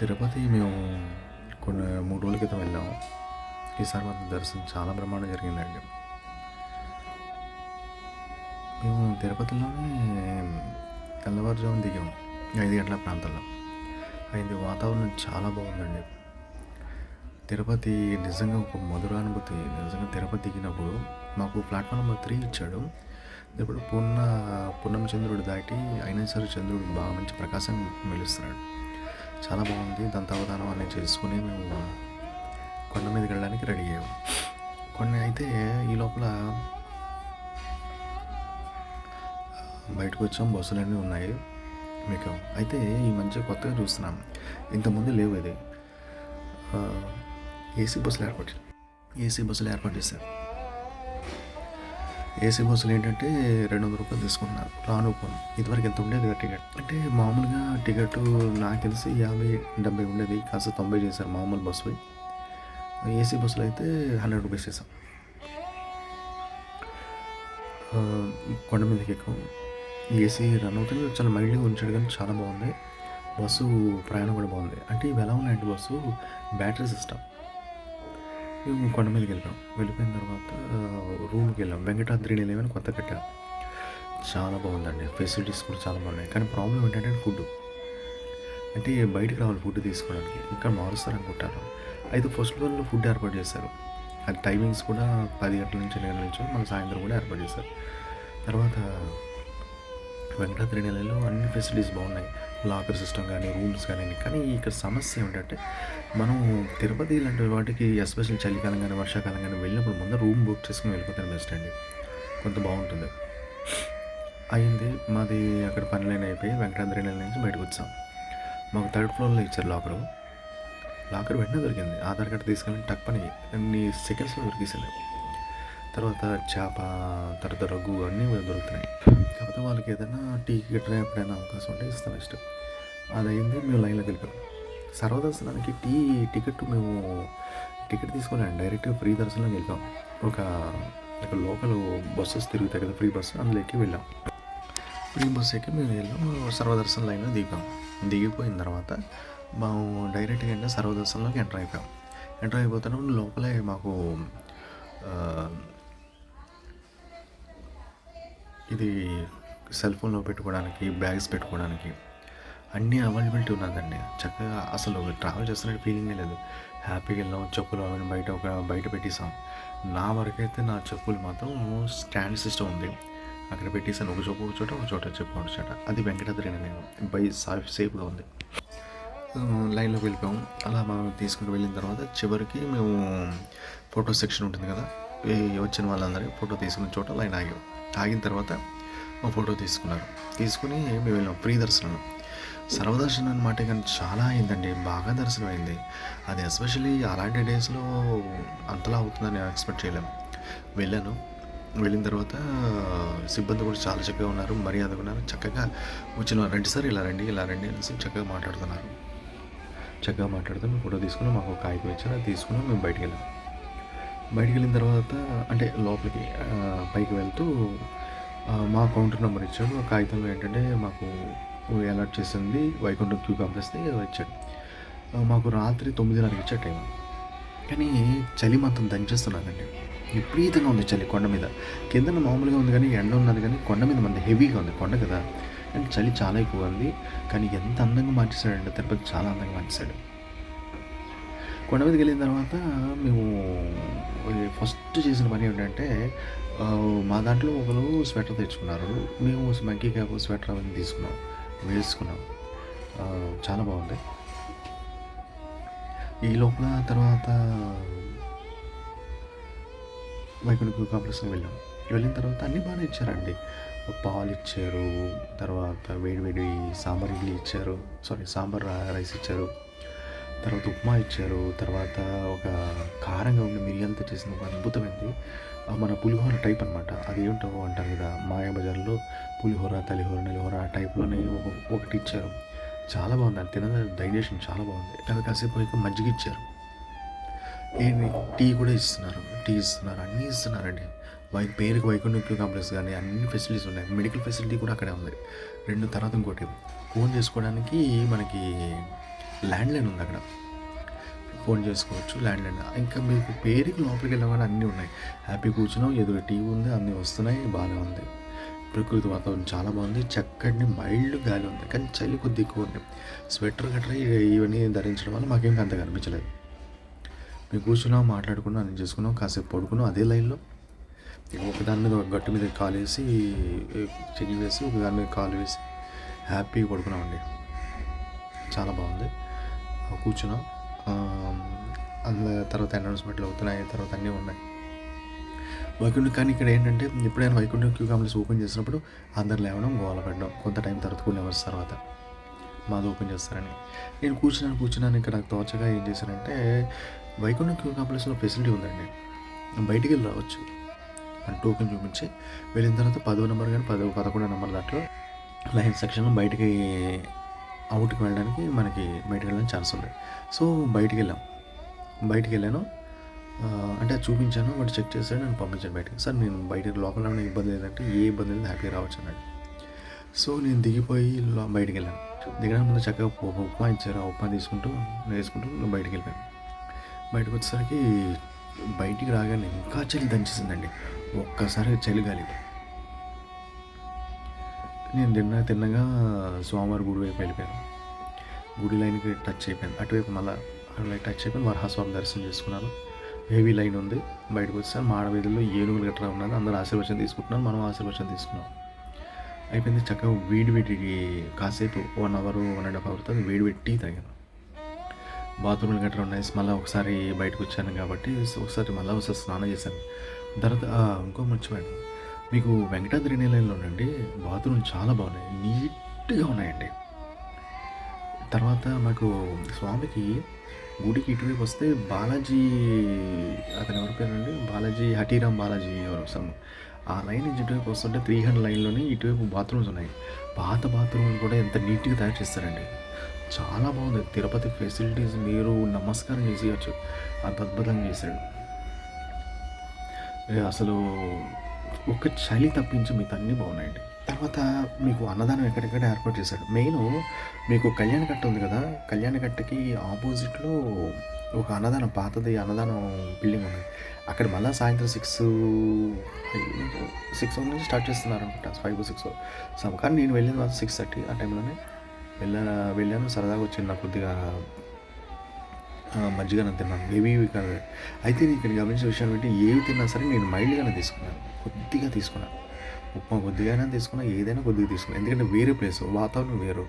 తిరుపతి మేము కొన్ని మూడు రోజుల క్రితం వెళ్ళాము. ఈసారి మాకు దర్శనం చాలా బ్రహ్మాండం జరిగిందండి. మేము తిరుపతిలోనే తెల్లవారుజామున దిగాము. ఐదు గంటల ప్రాంతంలో. అయింది. వాతావరణం చాలా బాగుందండి. తిరుపతి నిజంగా ఒక మధురానుభూతి నిజంగా తిరుపతి దిగినప్పుడు మాకు ప్లాట్ఫామ్ నెంబర్ త్రీ ఇచ్చాడు. ఇప్పుడు పూర్ణ పూర్ణం చంద్రుడు దాటి అయినా సరే చంద్రుడు బాగా మంచి ప్రకాశం మెలుస్తున్నాడు. చాలా బాగుంది. దాని తర్వాత అన్నీ చేసుకుని మేము కొండ మీదకి వెళ్ళడానికి రెడీ అయ్యాము కొన్ని అయితే ఈ లోపల బయటకు వచ్చాం బస్సులన్నీ ఉన్నాయి మీకు. అయితే ఈ మధ్య కొత్తగా చూస్తున్నాం. ఇంతకుముందు లేవు ఇది. ఏసీ బస్సులు ఏర్పాటు ఏసీ బస్సులు ఏర్పాటు చేశారు. ఏసీ బస్సులు ఏంటంటే రెండు వందల రూపాయలు తీసుకున్నారు రాను పోను. ఇదివరకు ఎంత ఉండేది? కదా టికెట్. అంటే మామూలుగా టికెట్ నాకు తెలిసి యాభై డెబ్బై ఉండేది. కాస్త తొంభై చేశారు మామూలు బస్సు. ఏసీ బస్సులు అయితే హండ్రెడ్ రూపీస్ చేసాం కొండ మీదకి ఎక్కాం ఏసీ రన్ అవుతుంది. చాలా మైల్డ్గా ఉంచాడు కానీ చాలా బాగుంది. బస్సు ప్రయాణం కూడా బాగుంది. అంటే ఇవి ఎలా ఉన్నాయంటే బస్సు బ్యాటరీ సిస్టమ్. మేము కొండ మీదకి వెళ్ళాం. వెళ్ళిపోయిన తర్వాత రూమ్కి వెళ్ళాం. వెంకటాద్రి నిలయమని కొత్త కట్టాం. చాలా బాగుందండి. ఫెసిలిటీస్ కూడా చాలా బాగున్నాయి. కానీ ప్రాబ్లం ఏంటంటే ఫుడ్. అంటే బయటికి రావాలి ఫుడ్ తీసుకోవడానికి. ఇంకా మారుస్తారు అనుకుంటారు. అయితే ఫస్ట్ ఫ్లోర్లో ఫుడ్ ఏర్పాటు చేశారు. అది టైమింగ్స్ కూడా పది గంటల నుంచి ఎనిమిది గంటల నుంచి మన సాయంత్రం కూడా ఏర్పాటు చేశారు. తర్వాత వెంకటాద్రి నెలలో అన్ని ఫెసిలిటీస్ బాగున్నాయి. లాకర్ సిస్టమ్ కానీ రూమ్స్ కానీ కానీ ఇక్కడ సమస్య ఏంటంటే మనం తిరుపతి ఇలాంటి వాటికి ఎస్పెషల్ చలికాలం కానీ వర్షాకాలం కానీ వెళ్ళినప్పుడు ముందు రూమ్ బుక్ చేసుకుని వెళ్ళిపోతాను బెస్ట్ అండి. కొంత బాగుంటుంది. అయింది. మాది అక్కడ పనులైన అయిపోయి వెంకటాద్రి నుంచి బయటకు వచ్చాం. మాకు థర్డ్ ఫ్లోర్లో ఇచ్చారు లాకరు. లాకర్ వెంటనే దొరికింది. ఆధార్ కార్డు తీసుకెళ్ళి టక్ పని అన్ని సెకండ్స్లో దొరికేసాను తర్వాత చేప తర్వాత రగ్గు అన్నీ దొరుకుతున్నాయి. కాకపోతే వాళ్ళకి ఏదైనా టీ గట్రా ఎప్పుడైనా అవకాశం ఉంటే ఇస్తాం ఇష్టం అది అయింది మేము లైన్లోకి వెళ్ళిపోయాం సర్వదర్శనానికి టీ టికెట్ మేము టికెట్ తీసుకున్నాం డైరెక్ట్ ఫ్రీ దర్శనంలోకి వెళ్ళాం. ఒక ఇక్కడ లోకల్ బస్సెస్ తిరుగుతాయి కదా ఫ్రీ బస్సు అందులో ఎక్కి వెళ్ళాం. ఫ్రీ బస్ ఎక్కి మేము వెళ్ళాం సర్వదర్శన లైన్లో దిగాం. దిగిపోయిన తర్వాత మేము డైరెక్ట్గా ఏంటంటే సర్వదర్శనంలోకి ఎంటర్ అయిపోయాం. ఎంటర్ అయిపోతున్నప్పుడు లోపలే మాకు ఇది సెల్ ఫోన్లో పెట్టుకోవడానికి బ్యాగ్స్ పెట్టుకోవడానికి అన్నీ అవైలబిలిటీ ఉన్నదండి. చక్కగా అసలు ట్రావెల్ చేస్తున్న ఫీలింగే లేదు. హ్యాపీగా వెళ్ళాం చెప్పులు అవన్నీ బయట ఒక బయట పెట్టేసాం నా వరకైతే నా చెప్పులు మాత్రం స్టాండ్ సిస్టమ్ ఉంది. అక్కడ పెట్టేసాను ఒక చెప్పు ఒక చోట ఒక చోట చెప్పు ఒక చోట. అది వెంకటాద్రి నేను. బై సాఫ్ సేఫ్గా ఉంది. లైన్లోకి వెళ్ళిపోయాం. అలా మనం తీసుకుని వెళ్ళిన తర్వాత చివరికి మేము ఫోటో సెక్షన్ ఉంటుంది కదా? వచ్చిన వాళ్ళందరికీ ఫోటో తీసుకున్న చోట లైన్ ఆగాం. ఆగిన తర్వాత ఫోటో తీసుకున్నారు. తీసుకుని మేము వెళ్ళాం. ఫ్రీ దర్శనం. సర్వదర్శనం అనమాట కానీ చాలా అయిందండి బాగా దర్శనం అయింది. అది ఎస్పెషల్లీ అలాంటి డేస్లో అంతలా అవుతుందని ఎక్స్పెక్ట్ చేయలేము వెళ్ళాను. వెళ్ళిన తర్వాత సిబ్బంది కూడా చాలా చక్కగా ఉన్నారు మర్యాదగా ఉన్నారు. చక్కగా వచ్చిన రండి సార్ ఇలా రండి ఇలా రండి అనేసి చక్కగా మాట్లాడుతున్నారు. చక్కగా మాట్లాడుతూ మేము ఫోటో తీసుకుని మాకు ఒక కాగితం ఇచ్చారు అది తీసుకుని మేము బయటికి వెళ్ళాం. బయటికి వెళ్ళిన తర్వాత అంటే లోపలికి పైకి వెళ్తూ మా కౌంటర్ నెంబర్ ఇచ్చాడు. ఆ కాగితంలో ఏంటంటే మాకు అలర్ట్ చేసింది వైకుంఠం క్యూ కాంప్లెక్స్ని ఇచ్చాడు. మాకు రాత్రి తొమ్మిదిన్నరకి ఇచ్చే టైం కానీ చలి మాత్రం దంచేస్తున్నదండి. విపరీతంగా ఉంది చలి కొండ మీద. కింద మామూలుగా ఉంది కానీ ఎండ ఉన్నది కానీ కొండ మీద మంది హెవీగా ఉంది కొండ కదా. అండ్ చలి చాలా ఎక్కువ ఉంది. కానీ ఎంత అందంగా మార్చేశాడంటే తిరుపతి చాలా అందంగా మార్చేశాడు. కొండ మీదకి వెళ్ళిన తర్వాత మేము ఫస్ట్ చేసిన పని ఏంటంటే మా దాంట్లో ఒకరు స్వెటర్ తెచ్చుకున్నారు. మేము మంకీ క్యాప్ స్వెటర్ అవన్నీ తీసుకున్నాం. వేసుకున్నాం. చాలా బాగుంది. ఈ లోపల తర్వాత వైకుంఠ కాంప్లెక్స్కి వెళ్ళాం. వెళ్ళిన తర్వాత అన్నీ బాగానే ఇచ్చారండి. పాలు ఇచ్చారు తర్వాత వేడి సాంబార్ ఇడ్లీ ఇచ్చారు సారీ సాంబార్ రైస్ ఇచ్చారు తర్వాత ఉప్మా ఇచ్చారు తర్వాత ఒక కారంగా ఉండి మిరియాలతో చేసిన ఒక అద్భుతమైంది. మన పులిహోర టైప్ అనమాట అది ఏంటో అంటారు కదా మాయాబజార్లో పులిహోర తలిహోర నెలిహోర ఆ టైప్లోనే ఒకటి ఇచ్చారు. చాలా బాగుంది అది తిన డైజెషన్ చాలా బాగుంది. అది కాసేపు పోయాక మజ్జిగ ఇచ్చారు. ఏంటి టీ కూడా ఇస్తున్నారు టీ ఇస్తున్నారు అన్నీ ఇస్తున్నారండి. వై పేరుకి వైకుంఠ కాంప్లెక్స్ కానీ అన్ని ఫెసిలిటీస్ ఉన్నాయి. మెడికల్ ఫెసిలిటీ కూడా అక్కడే ఉంది. రెండు తర్వాత ఇంకోటి. ఫోన్ చేసుకోవడానికి మనకి ల్యాండ్ లైన్ ఉంది అక్కడ. ఫోన్ చేసుకోవచ్చు ల్యాండ్ లైన్. ఇంకా మీకు పేరుకి లోపలికి వెళ్ళగానే అన్నీ ఉన్నాయి. హ్యాపీ కూర్చున్నాం ఎదురు టీవీ ఉంది అన్నీ వస్తున్నాయి బాగానే ఉంది. ప్రకృతి వాతావరణం చాలా బాగుంది చక్కటి మైల్డ్ గాలి ఉంది కానీ చలి కొద్ది ఎక్కువ ఉంది. స్వెటర్ గట్రా ఇవన్నీ ధరించడం వల్ల మాకేం అంత కనిపించలేదు మేము కూర్చున్నాం మాట్లాడుకున్నాం అన్ని చేసుకున్నాం కాసేపు పడుకున్నాం అదే లైన్లో. ఒకదాని మీద ఒక గట్టు మీద కాలు వేసి చెయ్యి వేసి ఒక దాని మీద కాలు వేసి హ్యాపీగా పడుకున్నామండి. చాలా బాగుంది. కూర్చున్నాం. అందులో తర్వాత అనౌన్స్మెంట్లు అవుతున్నాయి తర్వాత అన్నీ ఉన్నాయి. వైకుంఠం కానీ ఇక్కడ ఏంటంటే ఎప్పుడైనా వైకుంఠం క్యూ కాంప్లెక్స్ ఓపెన్ చేసినప్పుడు అందరు లేవడం గోల పెట్టడం కొంత టైం తర్వాత కొన్ని అవర్స్ తర్వాత మాది ఓపెన్ చేస్తారని. నేను కూర్చున్నాను కూర్చున్నాను ఇక్కడ నాకు తోచగా ఏం చేశానంటే వైకుంఠం క్యూ కాంప్లెక్స్లో ఫెసిలిటీ ఉందండి. బయటికి వెళ్ళి రావచ్చు అని టోకెన్ చూపించి వెళ్ళిన తర్వాత పదో నెంబర్ కానీ పదో పదకొండో నెంబర్ దాంట్లో లైన్ సెక్షన్ బయటికి అవుట్కి వెళ్ళడానికి మనకి బయటకు వెళ్ళడానికి ఛాన్స్ ఉంది. సో బయటికి వెళ్ళాం బయటికి వెళ్ళాను అంటే అది చూపించాను వాడు చెక్ చేశాడు నన్ను పంపించాను బయటకి. సార్ నేను బయటకి లోపల ఇబ్బంది లేదంటే ఏ ఇబ్బంది లేదు హ్యాపీగా రావచ్చు అన్నాడు. సో నేను దిగిపోయి బయటికి వెళ్ళాను దిగడానికి ముందు చక్కగా ఉప్మా ఇచ్చారు. ఆ ఉప్మా తీసుకుంటూ వేసుకుంటూ బయటికి వెళ్ళిపోయాను బయటకు వచ్చేసరికి బయటికి రాగానే ఇంకా చలి దంచేసిందండి. ఒక్కసారి చలి గాలి. నేను తిన్న తిన్నగా స్వామివారి గుడి వైపు వెళ్ళిపోయాను. గుడి లైన్కి టచ్ అయిపోయింది. అటువైపు మళ్ళీ అటువైపు టచ్ అయిపోయింది. వరహాస్వామి దర్శనం చేసుకున్నాను హెవీ లైన్ ఉంది. బయటకు వచ్చాను మాడవీధుల్లో ఏనుగులు గట్రా ఉన్నది అందరూ ఆశీర్వచనం తీసుకుంటున్నారు. మనం ఆశీర్వచనం తీసుకున్నాం. అయిపోయింది. చక్కగా వేడి వేడి కాసేపు one hour one and half hour తర్వాత వేడి వేడి టీ తాగాను. బాత్రూమ్లు గట్రా ఉన్నాయి. మళ్ళీ ఒకసారి బయటకు వచ్చాను కాబట్టి ఒకసారి మళ్ళీ ఒకసారి స్నానం చేశాను. తర్వాత ఇంకో మర్చిపోయాను మీకు వెంకటాద్రి నిలయంలోనండి బాత్రూమ్ చాలా బాగున్నాయి. నీట్గా ఉన్నాయండి. తర్వాత మాకు స్వామికి గుడికి ఇటువైపు వస్తే బాలాజీ అతను ఎవరి పేరండి? బాలాజీ హటీరామ్ బాలాజీ ఎవరు? సమ్ ఆ లైన్ నుంచి ఇటువైపు వస్తుంటే త్రీ హండ్రెడ్ లైన్లోనే ఇటువైపు బాత్రూమ్స్ ఉన్నాయి. పాత బాత్రూమ్లు కూడా ఎంత నీట్గా తయారు చేస్తారండి. చాలా బాగుంది. తిరుపతి ఫెసిలిటీస్ మీరు నమస్కారం చేసేయచ్చు. అంత అద్భుతంగా చేశాడు. అసలు ఒక చలి తప్పించి మిగతా అన్నీ బాగున్నాయండి. తర్వాత మీకు అన్నదానం ఎక్కడెక్కడ ఏర్పాటు చేశాడు? మెయిన్ మీకు కళ్యాణకట్ట ఉంది కదా కళ్యాణకట్టకి ఆపోజిట్లో ఒక అన్నదానం పాతది అన్నదానం బిల్డింగ్ ఉంది. అక్కడ మళ్ళీ సాయంత్రం సిక్స్ సిక్స్ నుంచి స్టార్ట్ చేస్తున్నారు అనుకుంటా ఫైవ్ సిక్స్ సమ్ కానీ నేను వెళ్ళింది మాత్రం సిక్స్ థర్టీ ఆ టైంలోనే. వెళ్ళా వెళ్ళాను సరదాగా వచ్చింది నాకు కొద్దిగా ఆ, తిన్నాను. ఏవి ఇక్కడ అయితే నేను ఇక్కడ గమనించిన విషయం ఏంటి ఏవి తిన్నా సరే నేను మైల్డ్గానే తీసుకున్నాను. కొద్దిగా తీసుకున్నాను. ఉప్మా కొద్దిగానే తీసుకున్నా ఏదైనా కొద్దిగా తీసుకున్నా. ఎందుకంటే వేరే ప్లేస్ వాతావరణం వేరు.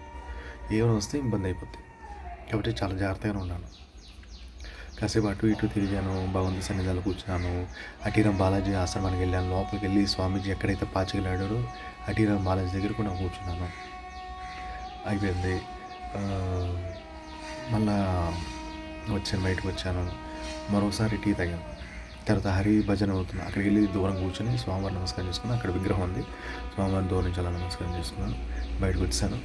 ఏమైనా వస్తే ఇబ్బంది అయిపోద్ది. కాబట్టి చాలా జాగ్రత్తగానే ఉన్నాను కాసేపు అటు ఇటు తిరిగాను భగవంతు సన్నిధాలు కూర్చున్నాను. అటీరామ్ బాలాజీ ఆశ్రమానికి వెళ్ళాను. లోపలికి వెళ్ళి స్వామీజీ ఎక్కడైతే పాచికలాడారో అటీరామ్ బాలాజీ దగ్గర కూడా కూర్చున్నాను. అయిపోయింది. మళ్ళా వచ్చాను బయటకు వచ్చాను. మరోసారి టీ తాగాను. తర్వాత హరి భజన అవుతుంది. అక్కడికి వెళ్ళి దూరం కూర్చొని స్వామివారి నమస్కారం చేసుకున్నాను. అక్కడ విగ్రహం ఉంది. స్వామివారిని దూరం నుంచి అలా నమస్కారం చేసుకున్నాను. బయటకు వచ్చాను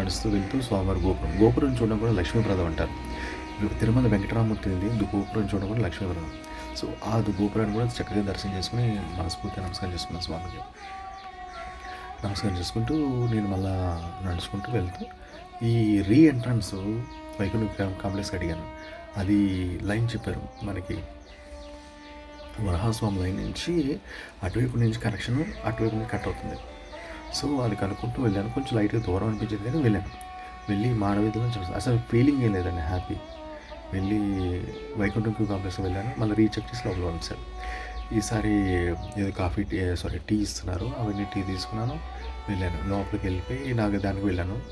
నడుస్తూ వెళ్తూ స్వామివారి గోపురం. గోపురం చూడడం కూడా లక్ష్మీప్రదం అంటారు. తిరుమల వెంకటరామూర్తి ఉంది. గోపురం చూడడం కూడా లక్ష్మీప్రదం. సో ఆ గోపురాన్ని కూడా చక్కగా దర్శనం చేసుకుని మనస్ఫూర్తిగా నమస్కారం చేసుకున్నాను స్వామికి. నమస్కారం చేసుకుంటూ నేను మళ్ళా నడుచుకుంటూ వెళ్తూ ఈ రీ ఎంట్రన్స్ వైకుంఠ కాంప్లెక్స్ అడిగాను. అది లైన్ చెప్పారు మనకి. వరహాస్వామి లైన్ నుంచి అటువైపు నుంచి కనెక్షన్ అటువైపు నుంచి కట్ అవుతుంది. సో అది కనుక్కుంటూ వెళ్ళాను. కొంచెం లైట్గా దూరం అనిపించింది కానీ వెళ్ళాను. వెళ్ళి మాడవీధిలో చూస్తాను. అసలు ఫీలింగ్ ఏం లేదండి హ్యాపీ వెళ్ళి వైకుంఠం క్యూ కాంప్లెక్స్కి వెళ్ళాను. మళ్ళీ రీచెక్ చేసి లోపల పంపించాను ఈసారి ఏదో కాఫీ టీ సారీ టీ ఇస్తున్నారు. అవన్నీ టీ తీసుకున్నాను. వెళ్ళాను. లోపలికి వెళ్ళిపోయి నాకు దానికి వెళ్ళాను.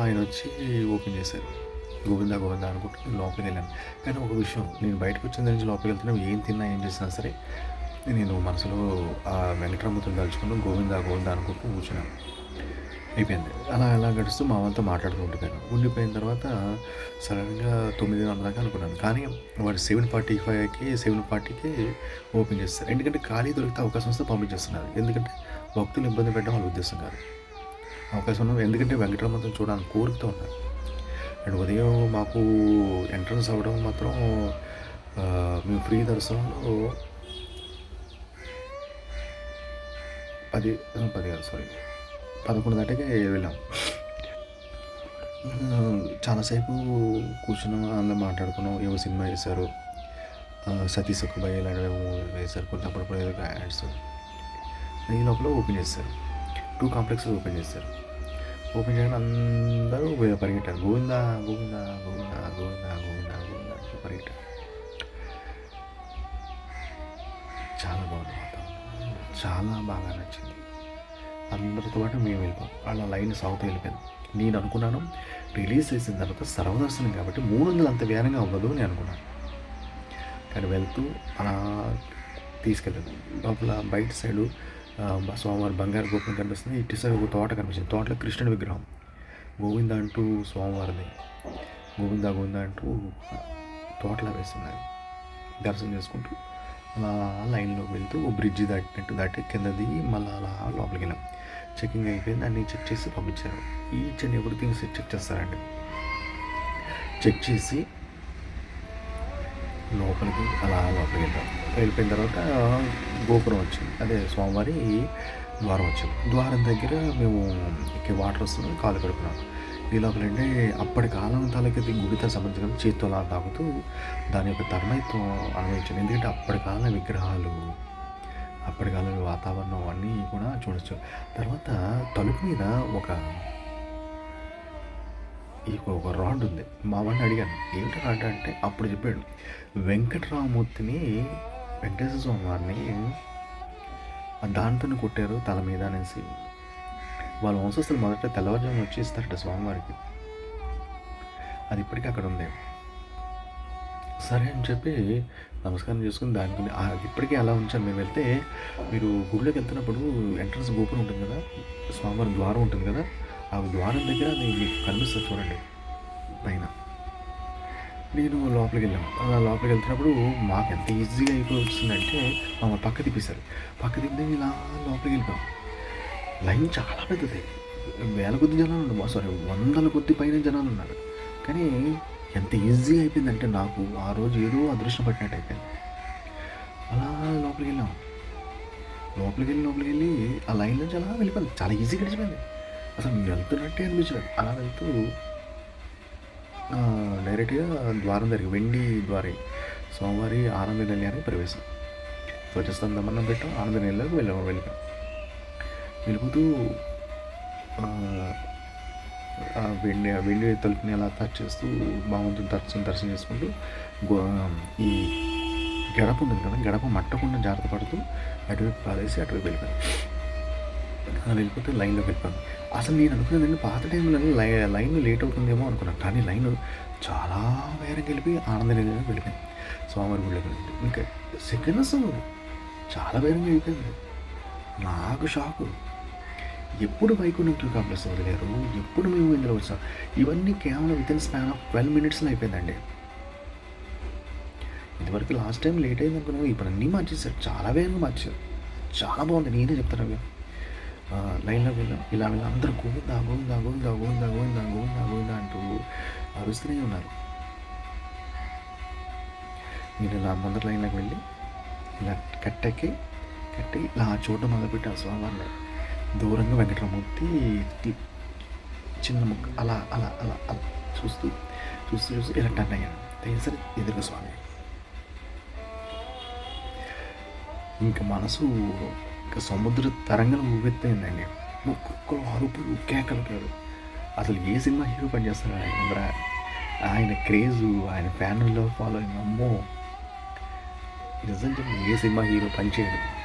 ఆయన వచ్చి ఓపెన్ చేశారు. గోవిందా గోవిందా అనుకుంటూ లోపలికి వెళ్ళాను. కానీ ఒక విషయం నేను బయటకు వచ్చిన నుంచి లోపలికి వెళ్తున్నా ఏం తిన్నా ఏం చేసినా సరే నేను మనసులో ఆ వెంకటరామతో తలుచుకుని గోవిందా గోవిందా అనుకుంటూ కూర్చున్నాను. అయిపోయింది. అలా అలా గడుస్తూ మా వాళ్ళతో మాట్లాడుతూ ఉండిపోయాను. ఉండిపోయిన తర్వాత సడన్గా తొమ్మిదిన్నర దాకా అనుకున్నాను. కానీ వాడు సెవెన్ ఫార్టీ ఫైవ్కి సెవెన్ ఫార్టీకి ఓపెన్ చేస్తారు. ఎందుకంటే ఖాళీ దొరికితే అవకాశం వస్తే పంపించేస్తున్నారు. ఎందుకంటే భక్తులు ఇబ్బంది పెట్టడం వాళ్ళ ఉద్దేశం కాదు. అవకాశం ఎందుకంటే వెంకటరమణతో చూడాలని కోరికతో ఉన్నారు. అండ్ ఉదయం మాకు ఎంట్రన్స్ అవ్వడం మాత్రం మేము ఫ్రీ దర్శనంలో పది పది కాదు సారీ పదకొండు దాటికే వెళ్ళాం చాలాసేపు కూర్చున్నాం, అందరం మాట్లాడుకున్నాం. ఏవో సినిమా వేశారు ఆహ్, 'సతీ సక్కుబాయి' ఇలాంటివేవో వేశారు. కొంత అప్పుడప్పుడు ఏదో యాడ్స్. ఈ లోపల ఓపెన్ చేస్తారు టూ కాంప్లెక్స్ ఓపెన్ చేస్తారు ఓపెన్ చేయగానే అందరూ పరిగెట్టారు. గోవిందా, గోవిందా, గోవిందా, గోవిందా, గోవిందా, గోవిందా పరిగెట్టారు. చాలా బాగుంది వాతావరణం. చాలా బాగా నచ్చింది. అందరితో పాటు మేము వెళ్ళిపోయాం. అలా లైన్ సౌత్ వెళ్ళిపోయింది. నేను అనుకున్నాను రిలీజ్ చేసిన తర్వాత సర్వదర్శనం కాబట్టి 300 అంత వేగంగా అవ్వదు అని అనుకున్నాను. కానీ వెళ్తూ అలా తీసుకెళ్ళాను. లోపల బయట సైడు స్వామివారి బంగారు గోపురం కనిపిస్తుంది. ఇటు సైడ్ ఒక తోట కనిపించింది. తోటలో కృష్ణుడి విగ్రహం. గోవింద అంటూ స్వామివారిది. గోవింద గోవింద అంటూ తోటలో వేస్తున్నారు. దర్శనం చేసుకుంటూ అలా లైన్‌లో వెళ్తూ ఓ బ్రిడ్జి దాటినట్టు దాటి కిందది మళ్ళీ అలా లోపలికి వెళ్ళాం చెకింగ్ అయిపోయింది. అన్ని చెక్ చేసి పంపించారు. ఈచ్ అండ్ ఎవ్రీథింగ్ చెక్ చేస్తారండి. చెక్ చేసి లోపలికి అలా లోపలికి వెళ్ళాం. వెళ్ళిపోయిన తర్వాత గోపురం వచ్చింది. అదే స్వామివారి ద్వారం వచ్చింది. ద్వారం దగ్గర మేము వాటర్ వస్తున్నాయి కాలు కడుపున్నాం ఈ లోపలంటే అప్పటి కాలం తలకి గుడితో సంబంధించిన చేత్తో అలా తాగుతూ దాని యొక్క తన్మయత్వం అనుభవించాను. ఎందుకంటే అప్పటి కాలం విగ్రహాలు, అప్పటి కాలం వాతావరణం అన్నీ కూడా చూడొచ్చు. తర్వాత తలుపు మీద ఒక ఈ ఒక రాడ్ ఉంది. మా వాడిని అడిగాను. ఏంటి రాడ్ అంటే అప్పుడు చెప్పాడు. వెంకటరామమూర్తిని వెంకటేశ్వర స్వామి వారిని దానితోనే కొట్టారు తల మీద అనేసి. వాళ్ళ వంశస్థులు మొదట తెల్లవారుజామున వచ్చి ఇస్తారట స్వామివారికి. అది ఇప్పటికి అక్కడ ఉంది. సరే అని చెప్పి నమస్కారం చేసుకుని దానికి అది ఇప్పటికీ అలా ఉంచాను. మేము వెళ్తే మీరు గుడిలోకి వెళ్తున్నప్పుడు ఎంట్రన్స్ గోపురం ఉంటుంది కదా! స్వామివారి ద్వారం ఉంటుంది కదా! ఆ ద్వారం దగ్గర అది మీకు కనిపిస్తుంది చూడండి పైన. నేను లోపలికి వెళ్ళాము. అలా లోపలికి వెళ్తున్నప్పుడు మాకు ఎంత ఈజీగా అయిపోతుందంటే మమ్మల్ని పక్క తిప్పేశారు. పక్క తిప్పితే ఇలా లోపలికి వెళ్ళిపోయాం. లైన్ చాలా పెద్దది. వేల కొద్ది జనాలు ఉన్నారు. సారీ వందల కొద్ది పైన జనాలు ఉన్నారు. కానీ ఎంత ఈజీగా అయిపోయిందంటే నాకు ఆ రోజు ఏదో అదృష్టం పట్టినట్టు అయిపోయింది. అలా లోపలికి వెళ్ళాం. లోపలికి వెళ్ళి లోపలికి వెళ్ళి ఆ లైన్ నుంచి అలా వెళ్ళిపోయింది చాలా ఈజీగా గడిచిపోయింది. అసలు వెళ్తున్నట్టే అనిపించలేదు. అలా వెళ్తూ డైరెక్ట్‌గా ద్వారం దగ్గరికి వెండి ద్వారే స్వామివారి ఆనంద నిలయానికి ప్రవేశం. ధ్వజస్తంభం దమనం పెట్టాం. ఆనంద నిలయంలోకి వెళ్ళాం వెళ్ళిపోయాం. వెళ్ళిపోతూ వెండి వెండి తలుపుని అలా టచ్ చేస్తూ భగవంతుని దర్శనం దర్శనం చేసుకుంటూ గో ఈ గడప ఉంటుంది కదా! గడప మట్టకుండా జాగ్రత్త పడుతూ అటువైపు కాలేసి అటువైపు వెళ్ళిపోయాను. అలా వెళ్ళిపోతే లైన్లో వెళ్ళిపోయాను. అసలు నేను అనుకున్నదండి పాత టైంలో లై లైన్ లేట్ అవుతుందేమో అనుకున్నాను. కానీ లైన్ చాలా వేరే గెలిపి ఆనంద నిలయానికి వెళ్ళిపోయింది. స్వామివారి గుడిలోకి వెళ్ళి. ఇంకా సెకండ్స్ చాలా వేరంగా అయిపోయింది. నాకు షాకు. ఎప్పుడు వైకుంఠం క్యూ కాంప్లెక్స్ వదిలారు? ఎప్పుడు మేము ఇందులో వచ్చాం? ఇవన్నీ కేవలం విత్ ఇన్ స్పాన్ ఆఫ్ 12 మినిట్స్‌లో అయిపోయిందండి. ఇదివరకు లాస్ట్ టైం లేట్ అయింది అనుకున్నాను. ఇప్పుడు అన్నీ మార్చేసారు. చాలా వేగంగా మార్చారు. చాలా బాగుంది. నేనే చెప్తాను అవి. లైన్లో లైన్‌లోకి వెళ్ళాం. ఇలా వెళ్ళాం అందరూ గోవిందా, గోవిందా, గోవిందా, గోవిందా, గోవిందా, గోవిందా, గోవిందా అంటూ అరుస్తూనే ఉన్నారు. నేను ఇలా ముందర లైన్‌లోకి వెళ్ళి ఇలా కట్టెక్కి కట్టి ఇలా చూడడం మొదలుపెట్టాను స్వామివారిని. దూరంగా వెంకటరామూర్తి చిన్న ముక్క అలా అలా అలా అలా చూస్తూ చూస్తూ చూస్తూ ఇలా టర్న్ అయ్యాను. అయ్యేసరి ఎదురుగా స్వామి. ఇంకా మనసు సముద్ర తరంగాలు ఊగెత్తిందండి. ఒక్కొక్కరు అరుపులు, కేకలు అసలు ఏ సినిమా హీరో పనిచేస్తాడు ఆయన ఆయన క్రేజు, ఆయన ఫ్యాన్‌లో ఫాలోయింగ్ అమ్మో! నిజం ఏ సినిమా హీరో పనిచేయడు.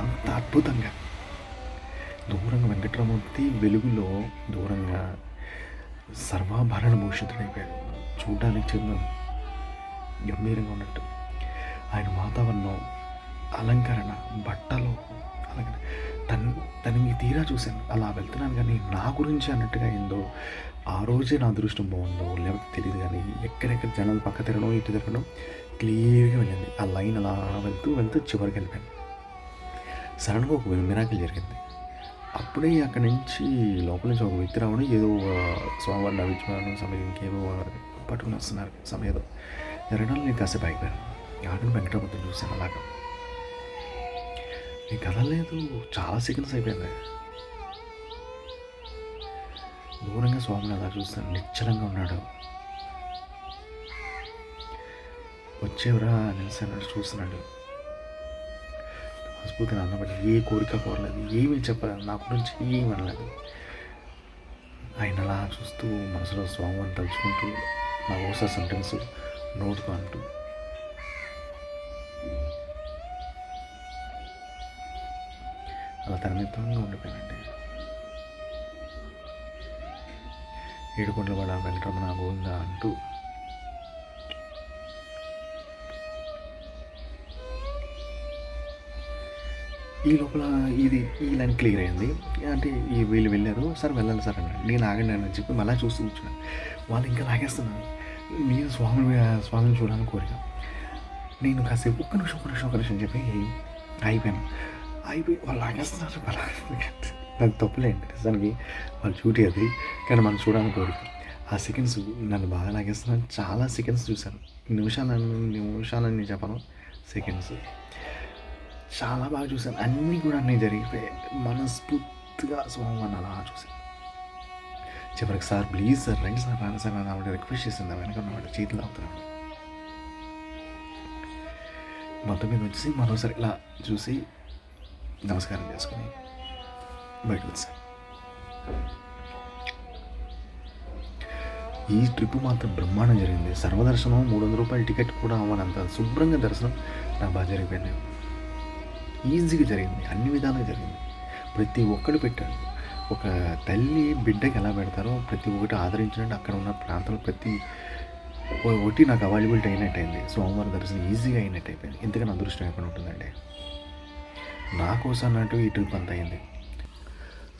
అంత అద్భుతంగా. దూరంగా వెంకటరామూర్తి వెలుగులో దూరంగా సర్వాభరణ భూషితుడైపోయాడు. చూడడానికి చెందాం గంభీరంగా ఉన్నట్టు. ఆయన వాతావరణం, అలంకరణ, బట్టలు అలంకరణ తను తనని తీరా చూశాను. అలా వెళ్తున్నాను కానీ నా గురించి అన్నట్టుగా అయిందో, ఆ రోజే నా అదృష్టం బాగుందో లేకపోతే తెలియదు కానీ ఎక్కడెక్కడ జనాలు పక్క తిరగడం, ఇటు తిరగడం క్లియర్‌గా వెళ్ళింది. ఆ లైన్ అలా వెళ్తూ వెళ్తూ చివరికి వెళ్ళిపోయాను. సడన్గా ఒక మిరాకిల్ జరిగింది. అప్పుడే అక్కడి నుంచి లోపల నుంచి ఒక వ్యక్తి రావడం ఏదో స్వామివారిని నవ్వించుకోవడం సమయం ఇంకేమో పట్టుకుని వస్తున్నారు సమయంలో ఏదో జరగడం నేను కాసేపు ఆగిపోయాను. ఆటను వెంకటరామమూర్తిని చూశాను అలాగా. కథ కదలలేదు. చాలా సెకండ్స్ అయిపోయింది. దూరంగా స్వామిని అలా చూస్తాను. నిశ్చలంగా ఉన్నాడు. వచ్చేవరా నిలిచాడు చూస్తున్నాడు. మనస్ఫూర్తిని అన్నబట్టి ఏ కోరిక కోరలేదు. ఏమీ చెప్పలేదు. నా గురించి ఏమీ అనలేదు ఆయన అలా చూస్తూ మనసులో స్వామిని తలుచుకుంటూ నా ఓసా సెంటెన్స్ నోటుతో అంటూ అలా తన్మితంగా ఉండిపోయానండి. ఏడుకొండల వాడ వెంకటరమణ గోవింద అంటూ ఈ లోపల ఇది ఈ లైన్ క్లియర్ అయింది. అంటే ఈ వీళ్ళు వెళ్ళారు. సార్ వెళ్ళాలి సార్ అన్నాడు. నేను ఆగండి అని చెప్పి మళ్ళీ చూస్తూ కూర్చున్నాను. వాళ్ళు ఇంకా లాగేస్తున్నారు. నేను స్వామి స్వామిని చూడాలని కోరిక. నేను కాసేపు ఒక్క నిమిషం ఒక్క నిమిషం ఒక్క నిమిషం చెప్పి అయిపోయాను. అయిపోయి వాళ్ళు లాగేస్తున్నారు నాకు తప్పులేండి నిజానికి వాళ్ళు డ్యూటీ అది. కానీ మనం చూడాలని కోరిక ఆ సెకండ్స్ నన్ను బాగా లాగేస్తున్నాను చాలా సెకండ్స్ చూశాను. నిమిషాలను నిమిషాలని నేను చెప్పను. సెకండ్స్ చాలా బాగా చూశాను. అన్నీ కూడా అన్నీ జరిగిపోయాయి మనస్ఫూర్తిగా సోమవారం అలా చూశాను. చివరికి సార్ ప్లీజ్ సార్ రండి సార్ రాను సార్ అని ఆవిడ రిక్వెస్ట్ చేసింది. వెనక ఉన్నవాడు చేతిలో అవుతున్నాడు మొత్తం మీద వచ్చి మరోసారి ఇలా చూసి నమస్కారం చేసుకుని బయటకు వచ్చాను. ఈ ట్రిప్ మాత్రం బ్రహ్మాండం జరిగింది. సర్వదర్శనం మూడు వందల రూపాయల టికెట్ కూడా అవ్వనంత శుభ్రంగా దర్శనం నా బాగా జరిగిపోయింది. ఈజీగా జరిగింది అన్ని విధాలుగా జరిగింది. ప్రతి ఒక్కడు పెట్టాడు. ఒక తల్లి బిడ్డకి ఎలా పెడతారో ప్రతి ఒక్కటి ఆదరించినట్టు అక్కడ ఉన్న ప్రాంతంలో ప్రతి ఒకటి నాకు అవైలబిలిటీ అయినట్టు అయింది సోమవారం దర్శనం ఈజీగా అయినట్టు అయిపోయింది ఎందుకని అదృష్టం ఎక్కడ ఉంటుందండి నా కోసం అన్నట్టు ఈ ట్రిప్ అయింది.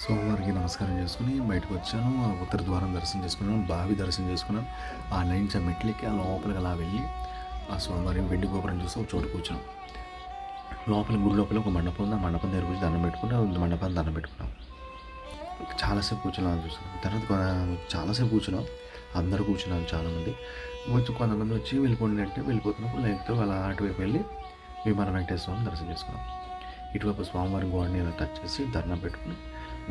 సోమవారికి నమస్కారం చేసుకుని బయటకు వచ్చాను. ఆ ఉత్తర ద్వారం దర్శనం చేసుకున్నాను. బావి దర్శనం చేసుకున్నాను. ఆ లైన్స్ ఆ మెట్లకి ఆ లోపలికి అలా వెళ్ళి ఆ సోమవారం వెండి గోపురం చూసి ఒక చోటు కూర్చున్నాం లోపల గుడి లోపల ఒక మండపం ఉంది. ఆ మండపం దగ్గర కూర్చొని దండం పెట్టుకుని ఆ మండపాన్ని దండం పెట్టుకున్నాం. చాలాసేపు కూర్చున్నాం చూసుకున్నాం తర్వాత చాలాసేపు కూర్చున్నాం. అందరూ కూర్చున్నారు చాలామంది. వచ్చి కొంతమంది వచ్చి వెళ్ళిపోండి అంటే వెళ్ళిపోతున్నప్పుడు లైన్తో అలా అటువైపు వెళ్ళి విమాన వెంకటేశ్వర దర్శనం చేసుకున్నాం. ఇటువైపు స్వామివారి గోడని ఇలా టచ్ చేసి దండం పెట్టుకుని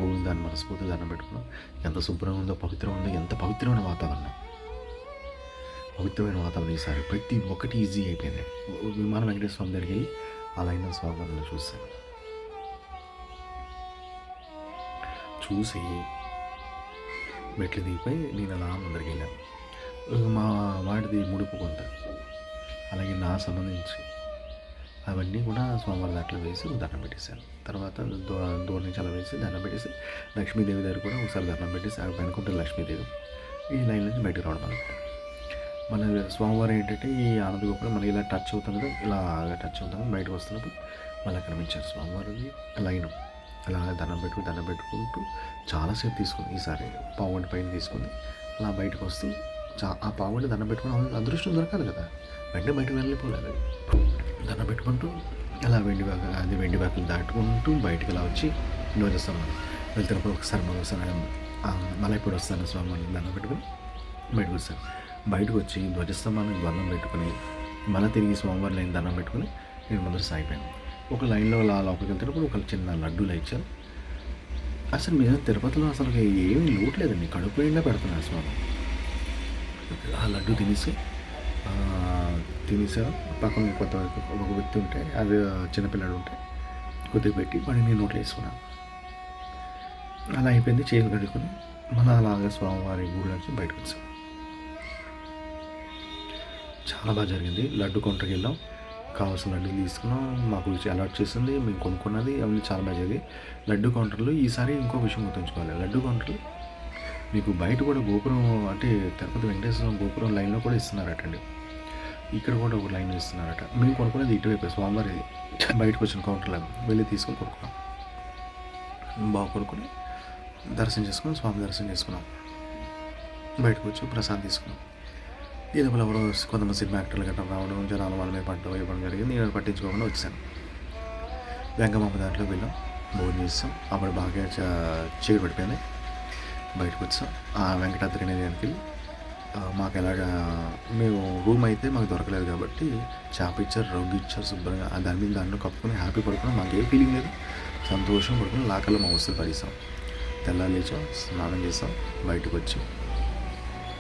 గోవిందాన్ని మనస్ఫూర్తి దండం పెట్టుకున్నాం ఎంత శుభ్రంగా ఉందో పవిత్రంగా ఉందో ఎంత పవిత్రమైన వాతావరణం. పవిత్రమైన వాతావరణం ఈసారి ప్రతి ఒక్కటి ఈజీ అయిపోయింది. విమాన వెంకటేశ్వర స్వామి దగ్గరికి వెళ్ళి అలా అయిన స్వామివారిని చూశాను. చూసి మెట్లు దిగిపోయి నేను అలా ముందరికి వెళ్ళాను. మా వాడిది ముడుపు కొంత. అలాగే నా సంబంధించి అవన్నీ కూడా స్వామివారి దాంట్లో వేసి దండం పెట్టేశాను తర్వాత దో దూరం నుంచి అలా వేసి దండం పెట్టేసి లక్ష్మీదేవి దగ్గర కూడా ఒకసారి దండం పెట్టేసి అవి వెనుకుంటే లక్ష్మీదేవి. ఈ లైన్ నుంచి బయటకు రావడం అనమాట మన స్వామివారు ఏంటంటే ఈ ఆనంద గోపురం మనకి ఇలా టచ్ అవుతుంది కదా ఇలా టచ్ అవుతాం బయటకు వస్తున్నప్పుడు మళ్ళీ కనిపించారు స్వామివారిది లైన్ అలా దండం పెట్టుకుని దండం పెట్టుకుంటూ చాలాసేపు తీసుకుంది. ఈసారి పావుగంట పైన తీసుకుంది. అలా బయటకు వస్తూ చా ఆ పావుగంట దండం పెట్టుకుని అదృష్టం దొరకాలి కదా. వెంటనే బయటకు వెళ్ళిపోలేదు దండం పెట్టుకుంటూ అలా వెండి బాగా అది వెండి బాకలు దాటుకుంటూ బయటకు అలా వచ్చి ధ్వజస్తంభం వెళ్తున్నప్పుడు ఒకసారి మరోసారి మళ్ళీ ఇప్పుడు వస్తాను స్వామి అని దండం పెట్టుకుని బయటకు వస్తాను. బయటకు వచ్చి ధ్వజస్తంభానికి దండం పెట్టుకుని మళ్ళీ తిరిగి స్వామివారి లైన్ దండం పెట్టుకుని నేను ముందర సాగిపోయాను. ఒక లైన్లో అలా లోపలికి వెళ్తున్నప్పుడు ఒక చిన్న లడ్డూలు ఇచ్చారు. అసలు మీద తిరుపతిలో అసలు ఏమీ లోటు లేదండి. కడుపు నిండా పెడుతున్నారు స్వామి. ఆ లడ్డు తినేసి తినేసారు పక్కన కొత్త ఒక వ్యక్తి ఉంటే అది చిన్నపిల్లాడు ఉంటే కొద్దిగా పెట్టి మళ్ళీ నేను నోట్లో వేసుకున్నాను. అలా అయిపోయింది. చేతులు కడుక్కొని మళ్ళీ అలాగే స్వామివారి గుడిలోంచి నుంచి బయటకు వచ్చాం. చాలా బాగా జరిగింది. లడ్డు కౌంటర్కి వెళ్ళాం. కావాల్సిన లడ్డు తీసుకున్నాం. మాకు అలర్ట్ చేసింది. మేము కొనుక్కున్నది. అవన్నీ చాలా బాగా జరిగింది లడ్డు కౌంటర్లో ఈసారి ఇంకో విషయం గుర్తుంచుకోవాలి. లడ్డు కౌంటర్లు మీకు బయట కూడా గోపురం అంటే తిరుపతి వెంకటేశ్వరం గోపురం లైన్లో కూడా ఇస్తున్నారటండి. ఇక్కడ కూడా ఒక లైన్ ఇస్తున్నారట మేము కొనుక్కునేది ఇటువైపు స్వామివారి బయటకు వచ్చిన కౌంటర్లో వెళ్ళి తీసుకొని కొనుక్కున్నాం. బాగా కొనుక్కొని దర్శనం చేసుకుని స్వామి దర్శనం చేసుకున్నాం. బయటకు వచ్చి ప్రసాదం తీసుకున్నాం. ఈ లోపల ఎవరో కొంతమంది సినిమా యాక్టర్లు గట్రా రావడం జనాలు వాళ్ళ మీద పడడం ఇవ్వడం జరిగింది. నేను పట్టించుకోకుండా వచ్చాను వెంకమ్మ దాంట్లో వెళ్ళాం భోజనం చేస్తాం అప్పుడు బాగా చీకటి పడిపోయింది బయటకు వచ్చాం. ఆ వెంకటాద్రి నిలయానికి వెళ్ళి మాకు ఎలాగా మేము రూమ్ అయితే మాకు దొరకలేదు కాబట్టి చేప ఇచ్చారు రొగ్గు ఇచ్చారు శుభ్రంగా. దాని మీద దాంట్లో కప్పుకొని హ్యాపీ పడుకున్నాం. మాకు ఏ ఫీలింగ్ లేదు. సంతోషం పడుకుని లాకర్లో మా వస్తువులు పడేసాం. తెల్లారి లేచాం స్నానం చేసాం బయటకు వచ్చి.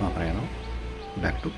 మా ప్రయాణం బ్యాక్ టు